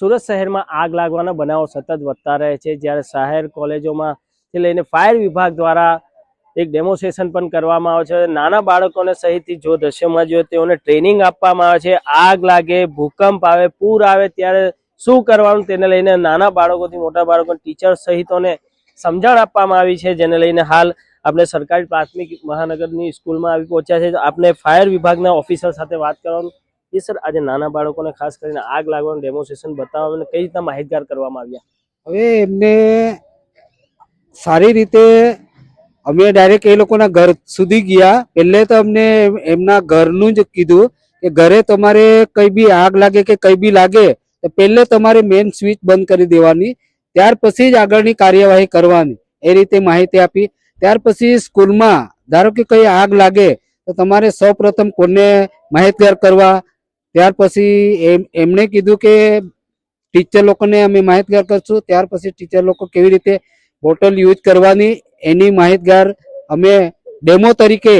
સુરત શહેરમાં આગ લાગવાના બનાવો સતત વધતા રહે છે. જ્યારે શહેર કોલેજોમાં લઈને ફાયર વિભાગ દ્વારા એક ડેમોન્સ્ટ્રેશન પણ કરવામાં આવે છે. નાના બાળકોને સહિત જો દ્રશ્યમાં જોઈએ તેઓને ટ્રેનિંગ આપવામાં આવે છે. આગ લાગે, ભૂકંપ આવે, પૂર આવે, ત્યારે શું કરવાનું તેને લઈને નાના બાળકોથી મોટા બાળકો ટીચર સહિતોને સમજણ આપવામાં આવી છે, જેને લઈને હાલ આપણે સરકારી પ્રાથમિક મહાનગરની સ્કૂલમાં આવી પહોંચ્યા છે. આપણે ફાયર વિભાગના ઓફિસર સાથે વાત કરવાનું જી સર આજે નાના બાળકોને ખાસ કરીને આગ લાગવાનું ડેમોન્સ્ટ્રેશન બતાવવા અને કઈ રીતના માહિતગાર કરવામાં આવ્યા? હવે એમને સારી રીતે અમે ડાયરેક્ટ એ લોકોના ઘર સુધી ગયા. પહેલે તો અમને એમના ઘરનું જ કીધું કે ઘરે તમારે કઈ બી આગ લાગે કે કઈ બી લાગે, તો પહેલે તમારે મેઇન સ્વિચ બંધ કરી દેવાની. ત્યાર પછી જ આગળની કાર્યવાહી કરવાની. એ રીતે માહિતી આપી. ત્યાર પછી સ્કૂલમાં ધારો કે કઈ આગ લાગે, તો તમારે સૌપ્રથમ કોને માહિતગાર કરવા? ત્યાર પછી એમ, એમણે કીધું કે ટીચર લોકોને અમે માહિતગાર કરશું. ત્યાર પછી ટીચર લોકો કેવી રીતે બોટલ યુઝ કરવાની એની માહિતગાર અમે ડેમો તરીકે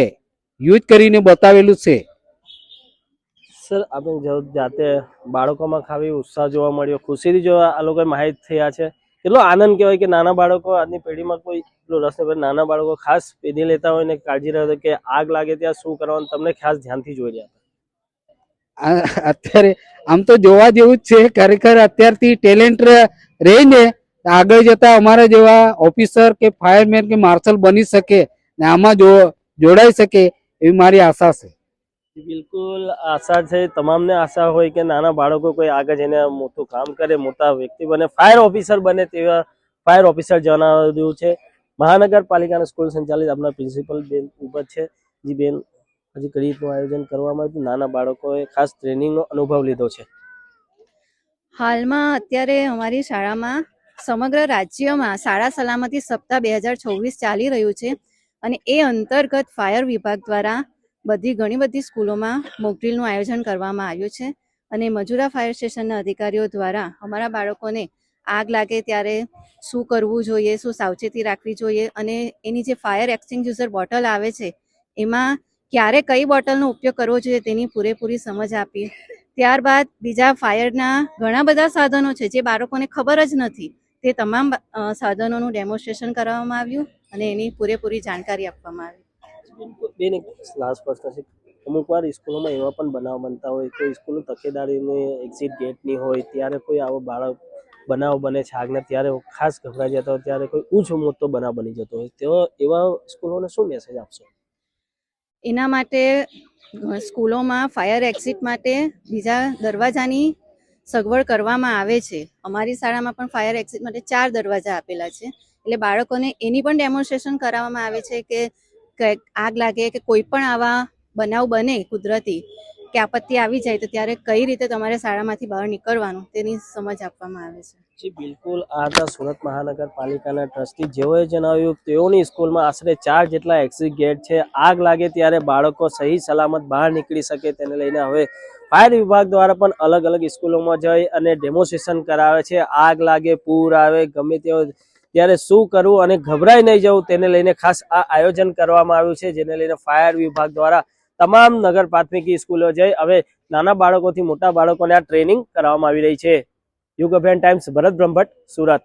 યુઝ કરીને બતાવેલું છે. સર, આપણે જાતે બાળકોમાં ખાવી ઉત્સાહ જોવા મળ્યો, ખુશીથી જો આ લોકો માહિત થયા છે, કેટલો આનંદ કહેવાય કે નાના બાળકો આજની પેઢીમાં કોઈ એટલો રસ નહીં નાના બાળકો ખાસ પેઢી લેતા હોય ને કાળજી રહે કે આગ લાગે ત્યાં શું કરવાનું, તમને ખાસ ધ્યાનથી જોઈ રહ્યા અત્યારે આમ તો જોવા જેવું જ છે. ખરેખર અત્યારથી ટેલેન્ટ રહીને આગળ જતા અમારા જેવા ઓફિસર કે ફાયરમેન કે માર્શલ બની શકે ને આમાં જો જોડાઈ શકે એવી મારી આશા છે. બિલકુલ આશા છે. તમામને આશા હોય કે નાના બાળકો કોઈ આગળ જઈને મોટું કામ કરે, મોટા વ્યક્તિ બને, ફાયર ઓફિસર બને તેવા ફાયર ઓફિસર જણાવ્યું છે. મહાનગરપાલિકાના સ્કૂલ સંચાલિત આપણા પ્રિન્સિપલ બેન ઉપર છે. જી, બેન હજી કઈ આયોજન કરવામાં આવ્યું? નાના બાળકોએ ખાસ ટ્રેનિંગનો અનુભવ લીધો છે. હાલમાં અત્યારે અમારી શાળામાં સમગ્ર રાજ્યમાં શાળા સલામતી સપ્તાહ બે હજાર છવ્વીસ ચાલી રહ્યું છે અને એ અંતર્ગત ફાયર વિભાગ દ્વારા બધી ઘણી બધી સ્કૂલોમાં મોકડ્રીલનું આયોજન કરવામાં આવ્યું છે અને મજુરા ફાયર સ્ટેશનના અધિકારીઓ દ્વારા અમારા બાળકોને આગ લાગે ત્યારે શું કરવું જોઈએ, શું સાવચેતી રાખવી જોઈએ અને એની જે ફાયર એક્સટિંગ્યુઝર બોટલ આવે છે, એમાં ક્યારે કઈ બોટલનો ઉપયોગ કરવો જોઈએ તેની પૂરેપૂરી સમજ આપી ત્યારબાદ બીજા ફાયરના ઘણા બધા સાધનો છે જે બાળકોને ખબર જ નથી. તે તમામ સાધનોનું ડેમોન્સ્ટ્રેશન કરવામાં આવ્યું અને એની પૂરેપૂરી જાણકારી આપવામાં આવી. બેન, એક લાસ્ટ પ્રશ્ન છે. અમુક વાર સ્કૂલોમાં એવા પણ બનાવ બનતા હોય કોઈ સ્કૂલની તકેદારીને એક્ઝિટ ગેટની હોય, ત્યારે કોઈ આવો બાળક બનાવ બને છે આગને ત્યારે ખાસ ગભરાઈ જતા હોય, ત્યારે કોઈ ઊંચો મોટો બનાવ બની જતો હોય, તેવા, એવા સ્કૂલોને શું મેસેજ આપશો? એના માટે સ્કૂલોમાં ફાયર એક્ઝિટ માટે બીજા દરવાજાની સગવડ કરવામાં આવે છે. અમારી શાળામાં પણ ફાયર એક્ઝિટ માટે ચાર દરવાજા આપેલા છે. એટલે બાળકોને એની પણ ડેમોન્સ્ટ્રેશન કરાવવામાં આવે છે કે આગ લાગે કે કોઈ પણ આવા બનાવ બને કુદરતી કે આપત્તિ આવી જાય તો ત્યારે કઈ રીતે તમારે શાળામાંથી બહાર નીકળવાનું તેની સમજ આપવામાં આવે છે. જી, બિલકુલ. આ હતા સુરત મહાનગરપાલિકાના ટ્રસ્ટી જેઓએ જણાવ્યું તેઓની સ્કૂલમાં આશરે ચાર જેટલા એક્ઝિટ ગેટ છે. આગ લાગે ત્યારે બાળકો સહી સલામત બહાર નીકળી શકે તેને લઈને હવે ફાયર વિભાગ દ્વારા પણ અલગ અલગ સ્કૂલોમાં જઈ અને ડેમોન્સ્ટ્રેશન કરાવે છે. આગ લાગે, પૂર આવે, ગમે તેઓ ત્યારે શું કરવું અને ગભરાઈ નહીં જવું તેને લઈને ખાસ આ આયોજન કરવામાં આવ્યું છે, જેને લઈને ફાયર વિભાગ દ્વારા તમામ નગર પ્રાથમિક સ્કૂલો જઈ હવે નાના બાળકોથી મોટા બાળકોને આ ટ્રેનિંગ કરવામાં આવી રહી છે. યુગ અભિયાન ટાઈમ્સ, ભરત બ્રહ્મભટ્ટ, સુરત.